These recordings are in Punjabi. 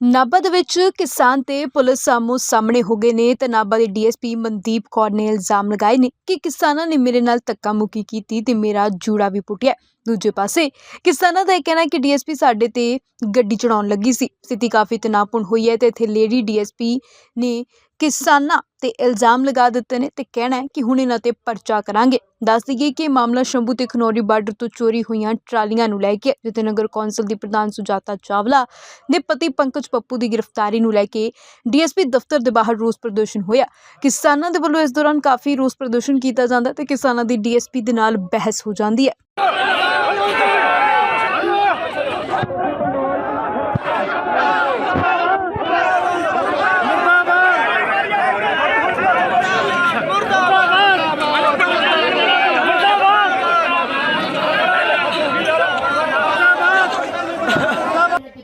ਨਾਭਾ ਦੇ ਵਿੱਚ ਕਿਸਾਨ ਤੇ ਪੁਲਿਸ ਆਮੋ ਸਾਹਮਣੇ ਹੋ ਗਏ ਨੇ ਤੇ ਨਾਭਾ ਦੇ ਡੀਐਸਪੀ ਮਨਦੀਪ ਕੌਰ ਨੇ ਇਲਜ਼ਾਮ ਲਗਾਏ ਨੇ ਕਿ ਕਿਸਾਨਾਂ ਨੇ ਮੇਰੇ ਨਾਲ ਧੱਕਾ ਮੁੱਕੀ ਕੀਤੀ ਤੇ ਮੇਰਾ ਜੂੜਾ ਵੀ ਪੁੱਟਿਆ। ਦੂਜੇ ਪਾਸੇ ਕਿਸਾਨਾਂ ਦਾ ਇਹ ਕਹਿਣਾ ਹੈ ਕਿ ਡੀਐਸਪੀ ਸਾਡੇ ਤੇ ਗੱਡੀ ਚੜਾਉਣ ਲੱਗੀ ਸੀ। ਸਥਿਤੀ ਕਾਫੀ ਤਣਾਅਪੂਰਨ ਹੋਈ ਹੈ ਤੇ ਇੱਥੇ ਲੇਡੀ ਡੀਐਸਪੀ ਨੇ ਕਿਸਾਨਾਂ ਤੇ ਇਲਜ਼ਾਮ ਲਗਾ ਦਿੱਤੇ ਨੇ ਤੇ ਕਹਿਣਾ ਹੈ ਕਿ ਹੁਣ ਇਹਨਾਂ ਤੇ ਪਰਚਾ ਕਰਾਂਗੇ। ਦੱਸ ਦਈਏ ਕਿ ਇਹ ਮਾਮਲਾ ਸ਼ੰਭੂ ਤੇ ਖਨੌਰੀ ਬਾਰਡਰ ਤੋਂ ਚੋਰੀ ਹੋਈਆਂ ਟਰਾਲੀਆਂ ਨੂੰ ਲੈ ਕੇ ਹੈ, ਜਿੱਥੇ ਨਗਰ ਕੌਂਸਲ ਦੀ ਪ੍ਰਧਾਨ ਸੁਜਾਤਾ ਚਾਵਲਾ ਦੇ ਪਤੀ ਪੰਕਜ ਪੱਪੂ ਦੀ ਗ੍ਰਿਫਤਾਰੀ ਨੂੰ ਲੈ ਕੇ ਡੀਐਸਪੀ ਦਫ਼ਤਰ ਦੇ ਬਾਹਰ ਰੋਸ ਪ੍ਰਦਰਸ਼ਨ ਹੋਇਆ। ਕਿਸਾਨਾਂ ਦੇ ਵੱਲੋਂ ਇਸ ਦੌਰਾਨ ਕਾਫੀ ਰੋਸ ਪ੍ਰਦਰਸ਼ਨ ਕੀਤਾ ਜਾਂਦਾ ਤੇ ਕਿਸਾਨਾਂ ਦੀ ਡੀਐਸਪੀ ਦੇ ਨਾਲ ਬਹਿਸ ਹੋ ਜਾਂਦੀ ਹੈ।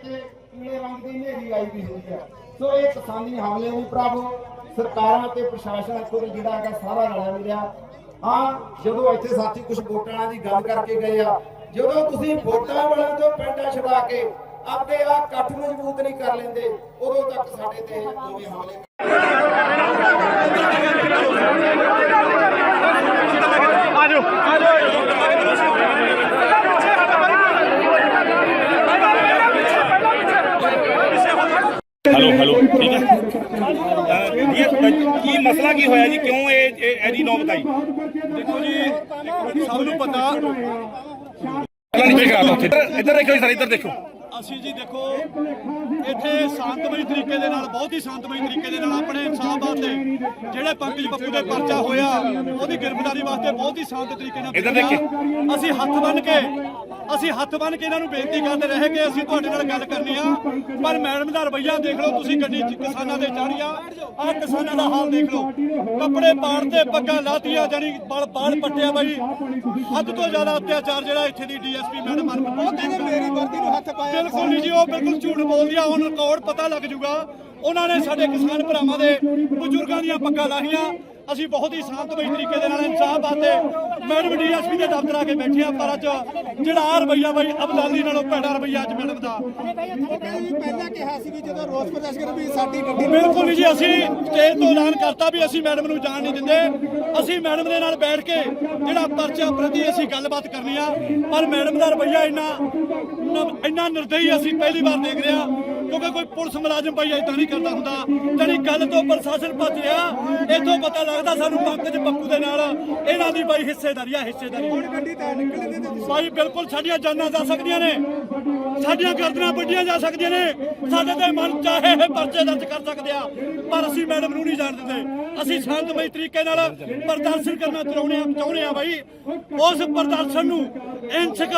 ਕਿਤੇ ਪੀਲੇ ਰੰਗ ਦੀ ਹਨੇਰੀ ਆਈ ਵੀ ਹੋਈ ਹੈ। ਸੋ ਇਹ ਕਿਸਾਨੀ ਹਮਲੇ ਵੀ ਪ੍ਰਭੂ ਸਰਕਾਰਾਂ ਤੇ ਪ੍ਰਸ਼ਾਸਨ ਕੋਲ ਜਿਹੜਾ ਹੈਗਾ ਸਾਰਾ ਰਲਿਆ ਮਿਲਿਆ ਹਾਂ, ਜਦੋਂ ਇੱਥੇ ਸਾਥੀ ਕੁਝ ਵੋਟਾਂ ਦੀ ਗੱਲ ਕਰਕੇ ਗਏ ਆ, ਜਦੋਂ ਤੁਸੀਂ ਵੋਟਾਂ ਵਾਲਿਆਂ ਤੋਂ ਪਿੰਡਾਂ ਛੁਡਾ ਕੇ ਆਪਦੇ ਆ ਇਕੱਠ ਮਜ਼ਬੂਤ ਨਹੀਂ ਕਰ ਲੈਂਦੇ, ਉਦੋਂ ਤੱਕ ਸਾਡੇ ਤੇ ਦੋਵੇਂ ਹਮਲੇ ਹੈਲੋ ਹੈਲੋ ਠੀਕ ਹੈ ਅਹ, ਇਹ ਕੀ ਮਸਲਾ ਕੀ ਹੋਇਆ ਜੀ? ਕਿਉਂ ਇਹ ਇਹ- ਇਹਦੀ ਨੌ ਬਤਾਈ ਦੇਖੋ ਜੀ ਸਭ ਨੂੰ ਪਤਾ। ਇੱਧਰ ਇੱਧਰ ਦੇਖੋ ਜੀ ਸਰ ਇੱਧਰ ਦੇਖੋ। ਅਸੀਂ ਜੀ ਦੇਖੋ ਇੱਥੇ ਸ਼ਾਂਤਮਈ ਤਰੀਕੇ ਦੇ ਨਾਲ ਬਹੁਤ ਹੀ ਸ਼ਾਂਤਮਈ ਤਰੀਕੇ ਦੇ ਨਾਲ ਆਪਣੇ ਇਨਸਾਫ ਵਾਸਤੇ ਜਿਹੜੇ ਪੰਕਜ ਬੱਪੂ ਦੇ ਪਰਚਾ ਹੋਇਆ ਉਹਦੀ ਗ੍ਰਿਫਤਾਰੀ ਵਾਸਤੇ ਬਹੁਤ ਹੀ ਸ਼ਾਂਤ ਤਰੀਕੇ ਨਾਲ ਇੱਧਰ ਦੇਖ। ਕੇ। ਅਸੀਂ ਹੱਥ ਬੰਨ ਕੇ ਅਸੀਂ ਹੱਥ ਬੰਨ ਕੇ ਇਹਨਾਂ ਨੂੰ ਬੇਨਤੀ ਕਰਦੇ ਰਹੇ ਕਿ ਅਸੀਂ ਤੁਹਾਡੇ ਨਾਲ ਗੱਲ ਕਰਨੀ ਆ। ਪਰ ਮੈਡਮ ਦਾ ਰਵੱਈਆ ਦੇਖ ਲਓ ਤੁਸੀਂ ਗੱਡੀ 'ਚ ਕਿਸਾਨਾਂ ਦੇ ਚਾੜੀਆਂ ਆਹ ਕਿਸਾਨਾਂ ਦਾ ਹਾਲ ਦੇਖ ਲਓ। ਕੱਪੜੇ ਪਾੜਦੇ ਪੱਗਾਂ ਲਾਤੀਆਂ ਜਾਨੀ ਬਲ ਬਾਲ ਪੱਟਿਆ ਬਾਈ। ਹੱਦ ਤੋਂ ਜ਼ਿਆਦਾ ਅਤਿਆਚਾਰ ਜਿਹੜਾ ਇੱਥੇ ਦੀ ਡੀਐਸਪੀ ਮੈਡਮ ਹਨ ਉਹ ਕਹਿੰਦੇ ਮੇਰੀ ਵਰਦੀ ਨੂੰ ਹੱਥ ਪਾਇਆ ਬਿਲਕੁਲ ਨਹੀਂ ਜੀ, ਉਹ ਬਿਲਕੁਲ ਝੂਠ ਬੋਲਦੀ ਆ ਹੁਣ ਰਿਕਾਰਡ ਪਤਾ ਲੱਗ ਜੂਗਾ। ਉਹਨਾਂ ਨੇ ਸਾਡੇ ਕਿਸਾਨ ਭਰਾਵਾਂ ਦੇ ਬਜ਼ੁਰਗਾਂ ਦੀਆਂ ਪੱਗਾਂ ਲਾਹੀਆਂ। ਅਸੀਂ ਬਹੁਤ ਹੀ ਸ਼ਾਂਤਮਈ ਤਰੀਕੇ ਦੇ ਨਾਲ ਇਨਸਾਫ ਆਤੇ ਮੈਡਮ ਡੀਐਸਪੀ ਦੇ ਦਫ਼ਤਰ ਆ ਕੇ ਬੈਠੇ ਆ ਪਰ ਅੱਜ ਜਿਹੜਾ ਆਹ ਰਵੱਈਆ ਬਾਈ ਅਬਦਾਲੀ ਨਾਲੋਂ ਭੈੜਾ ਰਵੱਈਆ ਅੱਜ ਮੈਡਮ ਦਾ। ਪਹਿਲਾਂ ਕਿਹਾ ਸੀ ਵੀ ਜਦੋਂ ਰੋਸ ਪ੍ਰਦਰਸ਼ਨ ਵੀ ਸਾਡੀ ਗੱਡੀ ਬਿਲਕੁਲ ਜੀ, ਅਸੀਂ ਸਟੇਜ ਤੋਂ ਐਲਾਨ ਕਰਤਾ ਵੀ ਅਸੀਂ ਮੈਡਮ ਨੂੰ ਜਾਣ ਨਹੀਂ ਦਿੰਦੇ। ਅਸੀਂ ਮੈਡਮ ਦੇ ਨਾਲ ਬੈਠ ਕੇ ਜਿਹੜਾ ਪਰਚਾ ਪ੍ਰਤੀ ਅਸੀਂ ਗੱਲਬਾਤ ਕਰਨੀ ਆ। ਪਰ ਮੈਡਮ ਦਾ ਰਵੱਈਆ ਇੰਨਾ ਇੰਨਾ ਨਿਰਦਈ ਅਸੀਂ ਪਹਿਲੀ ਵਾਰ ਦੇਖ ਰਹੇ ਹਾਂ ਕਿਉਂਕਿ ਕੋਈ ਪੁਲਿਸ ਮੁਲਾਜ਼ਮ ਭਾਈ ਇਦਾਂ ਨਹੀਂ ਕਰਦਾ ਹੁੰਦਾ। ਜਿਹੜੀ ਗੱਲ ਤੋਂ ਪ੍ਰਸ਼ਾਸਨ ਭੱਜ ਰਿਹਾ ਇੱਥੋਂ ਪਤਾ ਲੱਗਦਾ ਸਾਨੂੰ ਪੰਕਜ ਪੱਪੂ ਦੇ ਨਾਲ ਇਹਨਾਂ ਦੀ ਬਾਈ ਹਿੱਸੇਦਾਰੀ ਆ ਹਿੱਸੇਦਾਰੀ। ਹੁਣ ਗੱਡੀ ਤਾਂ ਨਿਕਲਣ ਦੇ ਭਾਈ ਬਿਲਕੁਲ ਸਾਡੀਆਂ ਜਾਨਾਂ ਜਾ ਸਕਦੀਆਂ ਨੇ। ਸਾਡੀਆਂ ਗਰਦਨਾਂ ਵੱਡੀਆਂ ਜਾ ਸਕਦੀਆਂ ਨੇ। ਸਾਡੇ ਤੇ ਮਨ ਚਾਹੇ ਇਹ ਪਰਚੇ ਦਰਜ ਕਰ ਸਕਦੇ ਆ ਪਰ ਅਸੀਂ ਮੈਡਮ ਨੂੰ ਨਹੀਂ ਜਾਣ ਦਿੰਦੇ ਅਸੀਂ ਸ਼ਾਂਤਮਈ ਤਰੀਕੇ ਨਾਲ ਪ੍ਰਦਰਸ਼ਨ ਕਰਨਾ ਚਾਹੁੰਦੇ ਆ ਚਾਹੁੰਦੇ ਆ ਬਾਈ ਉਸ ਪ੍ਰਦਰਸ਼ਨ ਨੂੰ ਇੰਚਕ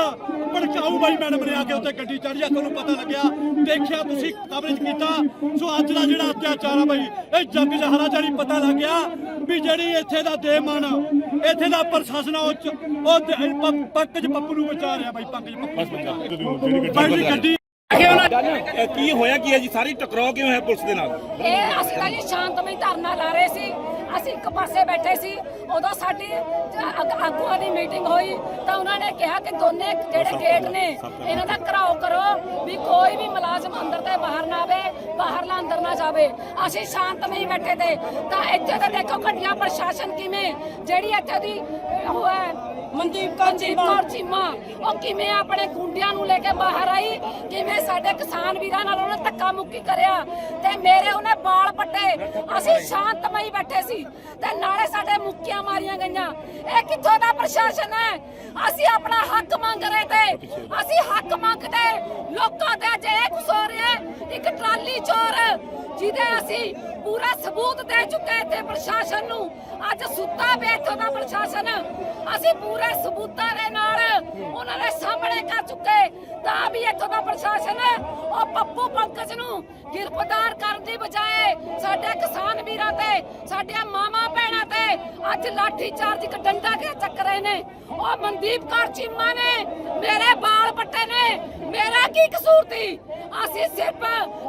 ਭੜਕਾਊ ਬਾਈ ਮੈਡਮ ਨੇ ਆ ਕੇ ਉੱਤੇ ਗੱਡੀ ਚੜ੍ਹ ਜਾ ਤੁਹਾਨੂੰ ਪਤਾ ਲੱਗਿਆ। ਦੇਖਿਆ ਤੁਸੀਂ ਕਵਰੇਜ ਕੀਤਾ। ਸੋ ਅੱਜ ਦਾ ਜਿਹੜਾ ਅਤਿਆਚਾਰ ਆ ਬਾਈ ਇਹ ਜੱਗ ਜਹਰਾ ਜਾਨੀ ਪਤਾ ਲੱਗ ਗਿਆ ਵੀ ਜਿਹੜੀ ਇੱਥੇ ਦਾ ਦੇਮਨ ਇੱਥੇ ਦਾ ਪ੍ਰਸ਼ਾਸਨ ਉਹ ਪੰਕਜ ਪੱਪੂ ਨੂੰ ਵਿਚਾਰ ਰਿਹਾ ਬਾਈ ਪੰਕਜ ਪੱਪੂ ਬਾਈ ਜੀ ਗੱਡੀ ਅਹ, ਕੀ ਹੋਇਆ ਕੀ ਹੈ ਜੀ? ਸਾਰੀ ਟਕਰਾਅ ਕਿਵੇਂ ਹੋਇਆ ਪੁਲਿਸ ਦੇ ਨਾਲ? ਇਹ ਅਸੀਂ ਤਾਂ ਜੀ ਸ਼ਾਂਤਮਈ ਧਰਨਾ ਲਾ ਰਹੇ ਸੀ। ਅਸੀਂ ਇੱਕ ਪਾਸੇ ਬੈਠੇ ਸੀ। ਉਦੋਂ ਸਾਡੀ ਜ- ਆਗ- ਆਗੂਆਂ ਦੀ ਮੀਟਿੰਗ ਹੋਈ ਤਾਂ ਉਹਨਾਂ ਨੇ ਕਿਹਾ ਕਿ ਦੋਨੇ ਜਿਹੜੇ ਗੇਟ ਨੇ ਇਹਨਾਂ ਦਾ ਘਰਾਓ ਕਰੋ ਵੀ ਕੋਈ ਵੀ ਮੁਲਾਜ਼ਮ ਅੰਦਰ ਤੇ ਬਾਹਰ ਨਾ ਆਵੇ ਬਾਹਰਲਾ ਅੰਦਰ ਨਾ ਜਾਵੇ। ਅਸੀਂ ਸ਼ਾਂਤਮਈ ਬੈਠੇ ਤੇ। ਤਾਂ ਇੱਥੇ ਤੇ ਦੇਖੋ ਘਟੀਆ ਪ੍ਰਸ਼ਾਸਨ ਕਿਵੇਂ ਜਿਹੜੀ ਇੱਥੇ ਦੀ ਅਹ, ਉਹ ਹੈ ਮਨਦੀਪ ਕੌਰ ਚੀਮਾ ਉਹ ਕਿਵੇਂ ਆਪਣੇ ਗੁੰਡਿਆਂ ਨੂੰ ਲੈ ਕੇ ਬਾਹਰ ਆਈ ਕਿਵੇਂ ਸਾਡੇ ਕਿਸਾਨ ਵੀਰਾਂ ਨਾਲ ਉਹਨੇ ਧੱਕਾ ਮੁੱਕੀ ਕਰਿਆ ਤੇ ਮੇਰੇ ਉਹਨੇ ਬਾਲ ਪੱਟੇ। ਅਸੀਂ ਸ਼ਾਂਤਮਈ ਬੈਠੇ ਸੀ ਤੇ ਨਾਲੇ ਸਾਡੇ ਮੁੱਕੀਆਂ ਮਾਰੀਆਂ ਗਈਆਂ। ਇਹ ਕਿੱਥੋਂ ਦਾ ਪ੍ਰਸ਼ਾਸਨ ਹੈ? ਅਸੀਂ ਆਪਣਾ ਹੱਕ ਮੰਗ ਰਹੇ ਤੇ, ਅਸੀਂ ਹੱਕ ਮੰਗਦੇ ਲੋਕਾਂ ਤੇ। ਅੱਜ ਇਹ ਇੱਕ ਟਰਾਲੀ ਚੋਰ, ਜਿਹਦੇ ਅਸੀਂ ਪੂਰਾ ਸਬੂਤ ਦੇ ਚੁੱਕੇ ਇੱਥੇ ਪ੍ਰਸ਼ਾਸਨ ਨੂੰ। ਅੱਜ ਸੁੱਤਾ ਪਿਆ ਇੱਥੋਂ ਦਾ ਪ੍ਰਸ਼ਾਸਨ। ਅਸੀਂ ਪੂਰੇ ਸਬੂਤਾਂ ਦੇ ਨਾਲ ਉਹਨਾਂ ਦੇ ਸਾਹਮਣੇ ਕਰ ਚੁੱਕੇ ਤਾਂ ਵੀ ਇੱਥੋਂ ਦਾ ਪ੍ਰਸ਼ਾਸਨ ਉਹ ਪੱਪੂ ਪੰਕਜ ਨੂੰ ਗ੍ਰਿਫਤਾਰ ਕਰਨ ਦੀ ਬਜਾਏ ਸਾਡੇ ਕਿਸਾਨ ਵੀਰਾਂ ਤੇ, ਸਾਡੀਆਂ ਮਾਮਾ ਭੈਣਾਂ ਤੇ ਅੱਜ ਲਾਠੀ ਚਾਰਜ ਇੱਕ ਡੰਡਾ ਕੇ ਚੱਕ ਰਹੇ ਨੇ? ਉਹ ਮਨਦੀਪ ਕੌਰ ਚੀਮਾ ਨੇ, ਮੇਰੇ ਬਾਲ ਪੱਟੇ ਨੇ, ਮੇਰਾ ਕੀ ਕਸੂਰ ਸੀ? ਅਸੀਂ ਸਿਰਫ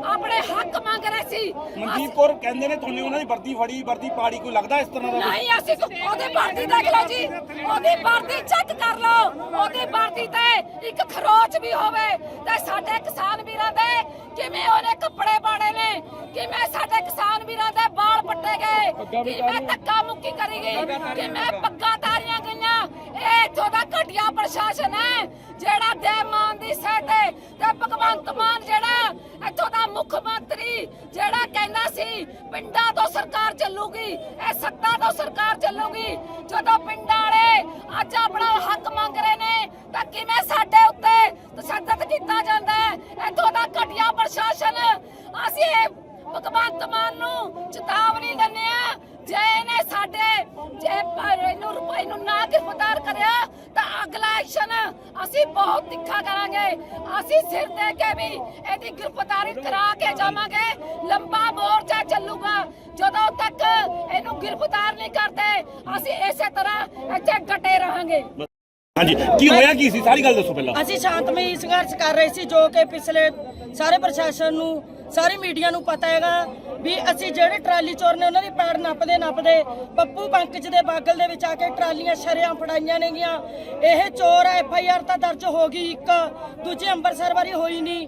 ਆਪਣੇ ਹੱਕ ਮੰਗ ਰਹੇ ਸੀ। ਮਨਦੀਪ ਕੌਰ ਕਹਿੰਦੇ ਨੇ ਤੁਹਾਨੂੰ ਉਹਨਾਂ ਦੀ ਵਰਦੀ ਫੜੀ ਵਰਦੀ ਪਾੜੀ ਕੋਈ ਲੱਗਦਾ ਇਸ ਤਰ੍ਹਾਂ ਦਾ ਨਹੀਂ ਅਸੀਂ ਕੋ- ਉਹਦੀ ਵਰਦੀ ਦੇਖ ਲਓ ਜੀ। ਉਹਦੀ ਵਰਦੀ ਚੈੱਕ ਕਰ ਲਓ। ਉਹਦੀ ਵਰਦੀ ਤੇ ਇੱਕ ਖਰੋਚ ਵੀ ਹੋਵੇ ਤੇ ਸਾਡੇ ਕਿਸਾਨ ਵੀਰਾਂ ਦੇ ਕਿਵੇਂ ਉਹਨੇ ਕੱਪੜੇ ਕਿਵੇਂ ਸਾਡੇ ਕਿਸਾਨ ਵੀਰਾਂ ਦੇ ਬਾਲ ਪੱਟੇ ਗਏ? ਕਿਵੇਂ ਧੱਕਾ ਮੁੱਕੀ ਕਰੀ ਗਈ? ਕਿਵੇਂ ਪੱਗਾਂ ਤਾਰੀਆਂ ਗਈਆਂ? ਇਹ ਇੱਥੋਂ ਦਾ ਘਟੀਆ ਪ੍ਰਸ਼ਾਸਨ ਹੈ ਜਿਹੜਾ ਦੇ ਮਾਨ ਦੀ ਸਹਿ ਤੇ ਤੇ ਭਗਵੰਤ ਮਾਨ ਜਿਹੜਾ ਇੱਥੋਂ ਦਾ ਮੁੱਖ ਮੰਤਰੀ ਜਿਹੜਾ ਕਹਿੰਦਾ ਸੀ, ਪਿੰਡਾਂ ਤੋਂ ਸਰਕਾਰ ਚੱਲੂਗੀ, ਇਹ ਸੱਤਾ ਤੋਂ ਸਰਕਾਰ ਚੱਲੂਗੀ। ਜਦੋਂ ਪਿੰਡਾਂ ਵਾਲੇ ਅੱਜ ਆਪਣਾ ਹੱਕ ਮੰਗ ਰਹੇ ਨੇ, ਤਾਂ ਕਿਵੇਂ ਸਾਡੇ ਉੱਤੇ ਤਸ਼ੱਦਦ ਕੀਤਾ ਜਾਂਦਾ ਹੈ? ਇੱਥੋਂ ਦਾ ਘਟੀਆ ਪ੍ਰਸ਼ਾਸਨ, ਅਸੀਂ ਭਗਵੰਤ ਮਾਨ ਨੂੰ ਚੇਤਾਵਨੀ ਦਿੰਦੇ ਆ ਜੇ ਇਹਨੇ ਸਾਡੇ, ਜੇ ਪਰ ਇਹਨੂੰ ਰੁਪਏ ਨੂੰ ਨਾ ਗ੍ਰਿਫਤਾਰ ਕਰਿਆ ਅਗਲਾ ਐਕਸ਼ਨ ਅਸੀਂ ਬਹੁਤ ਤਿੱਖਾ ਕਰਾਂਗੇ। ਅਸੀਂ ਸਿਰ ਦੇ ਕੇ ਵੀ ਇਹਦੀ ਗ੍ਰਿਫਤਾਰੀ ਕਰਾ ਕੇ ਜਾਵਾਂਗੇ। ਲੰਬਾ ਮੋਰਚਾ ਚੱਲੂਗਾ। ਜਦੋਂ ਤੱਕ ਇਹਨੂੰ ਗ੍ਰਿਫਤਾਰ ਨਹੀਂ ਕਰਦੇ ਅਸੀਂ ਇਸੇ ਤਰ੍ਹਾਂ ਇੱਥੇ ਡਟੇ ਰਹਾਂਗੇ। ਹਾਂਜੀ ਕੀ ਹੋਇਆ ਕੀ ਸੀ? ਸਾਰੀ ਗੱਲ ਦੱਸੋ ਪਹਿਲਾਂ। ਅਸੀਂ ਸ਼ਾਂਤਮਈ ਸੰਘਰਸ਼ ਕਰ ਰਹੇ ਸੀ ਜੋ ਕਿ ਪਿਛਲੇ ਸਾਰੇ ਪ੍ਰਸ਼ਾਸਨ ਨੂੰ ਸਾਰੀ ਮੀਡੀਆ ਨੂੰ ਪਤਾ ਹੈਗਾ। ਵੀ ਅਸੀਂ ਜਿਹੜੇ ਟਰਾਲੀ ਚੋਰ ਨੇ ਉਹਨਾਂ ਦੀ ਪੈੜ ਨੱਪਦੇ ਨੱਪਦੇ ਪੱਪੂ ਪੰਕਜ ਦੇ ਬਾਗਲ ਦੇ ਵਿੱਚ ਆ ਕੇ ਟਰਾਲੀਆਂ ਸ਼ਰਿਆਂ ਫੜਾਈਆਂ ਨੇਗੀਆਂ। ਇਹ ਚੋਰ ਐਫ ਆਈ ਆਰ ਤਾਂ ਦਰਜ ਹੋ ਗਈ ਇੱਕ। ਦੂਜੀ ਅੰਮ੍ਰਿਤਸਰ ਵਾਰੀ ਹੋਈ ਨਹੀਂ।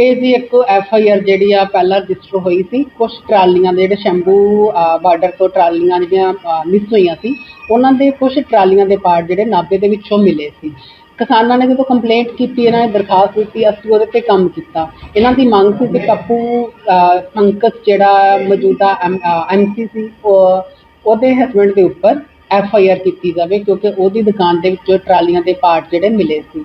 ਇਹ ਜੀ ਇੱਕ ਐਫ ਆਈ ਆਰ ਜਿਹੜੀ ਆ ਪਹਿਲਾਂ ਰਜਿਸਟਰ ਹੋਈ ਸੀ ਕੁਝ ਟਰਾਲੀਆਂ ਦੇ ਜਿਹੜੇ ਸ਼ੰਭੂ ਬਾਰਡਰ ਤੋਂ ਟਰਾਲੀਆਂ ਜਿਹੜੀਆਂ ਮਿਸ ਹੋਈਆਂ ਸੀ ਉਹਨਾਂ ਦੇ ਕੁਝ ਟਰਾਲੀਆਂ ਦੇ ਪਾਰਟ ਜਿਹੜੇ ਨਾਭੇ ਦੇ ਵਿੱਚੋਂ ਮਿਲੇ ਸੀ। ਕਿਸਾਨਾਂ ਨੇ ਜਦੋਂ ਕੰਪਲੇਂਟ ਕੀਤੀ ਇਹਨਾਂ ਨੇ ਦਰਖਾਸਤ ਦਿੱਤੀ ਅਸੀਂ ਉਹਦੇ ਤੇ ਕੰਮ ਕੀਤਾ। ਇਹਨਾਂ ਦੀ ਮੰਗ ਸੀ ਕਿ ਪੱਪੂ ਅਹ, ਜਿਹੜਾ ਮੌਜੂਦਾ ਐਮ ਸੀ ਸੀ ਉਹਦੇ ਹਸਬੰਡ ਦੇ ਉੱਪਰ ਐਫ ਆਈ ਆਰ ਕੀਤੀ ਜਾਵੇ ਕਿਉਂਕਿ ਉਹਦੀ ਦੁਕਾਨ ਦੇ ਵਿੱਚੋਂ ਟਰਾਲੀਆਂ ਦੇ ਪਾਰਟ ਜਿਹੜੇ ਮਿਲੇ ਸੀ।